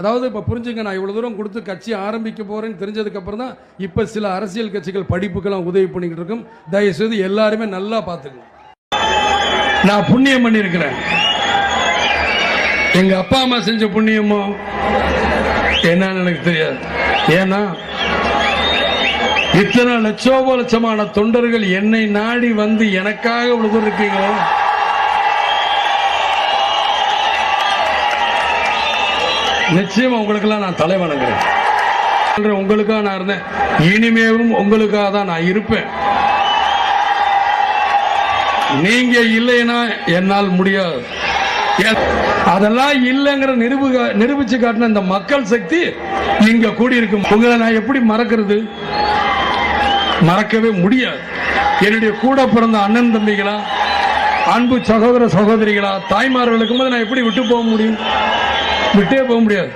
அதாவது இப்போ புரிஞ்சுங்க நான் இவ்வளோ தூரம் கொடுத்து கட்சி ஆரம்பிக்க போறேன்னு தெரிஞ்சதுக்கு அப்புறம் தான் இப்போ சில அரசியல் கட்சிகள் படிப்புக்கெல்லாம் உதவி பண்ணிக்கிட்டு இருக்கும். தயவுசெய்து எல்லாருமே நல்லா பார்த்துக்கணும் நான் புண்ணியம் பண்ணியிருக்கிறேன். எங்க அப்பா அம்மா செஞ்ச புண்ணியமோ? என்னன்னு எனக்கு தெரியாது. ஏன்னா இத்தனை லட்சோப லட்சமான தொண்டர்கள் என்னை நாடி வந்து எனக்காக இவ்வளவு தூரம் நிச்சயம் உங்களுக்கெல்லாம் நான் தலை வணங்குறேன். உங்களுக்காக நான் இருந்தேன். இனிமேலும் உங்களுக்காக தான் நான் இருப்பேன். நீங்க இல்லைன்னா என்னால் முடியாது. அதெல்லாம் இல்லைங்கிற நிரூப நிரூபிச்சு காட்டின இந்த மக்கள் சக்தி இங்க கூடியிருக்கும். உங்களை நான் எப்படி மறக்கிறது? மறக்கவே முடியாது. என்னுடைய கூட பிறந்த அண்ணன் தம்பிகளா அன்பு சகோதர சகோதரிகளா தாய்மார்களுக்கும் போது நான் எப்படி விட்டு போக முடியும்? விட்டே போக முடியாது.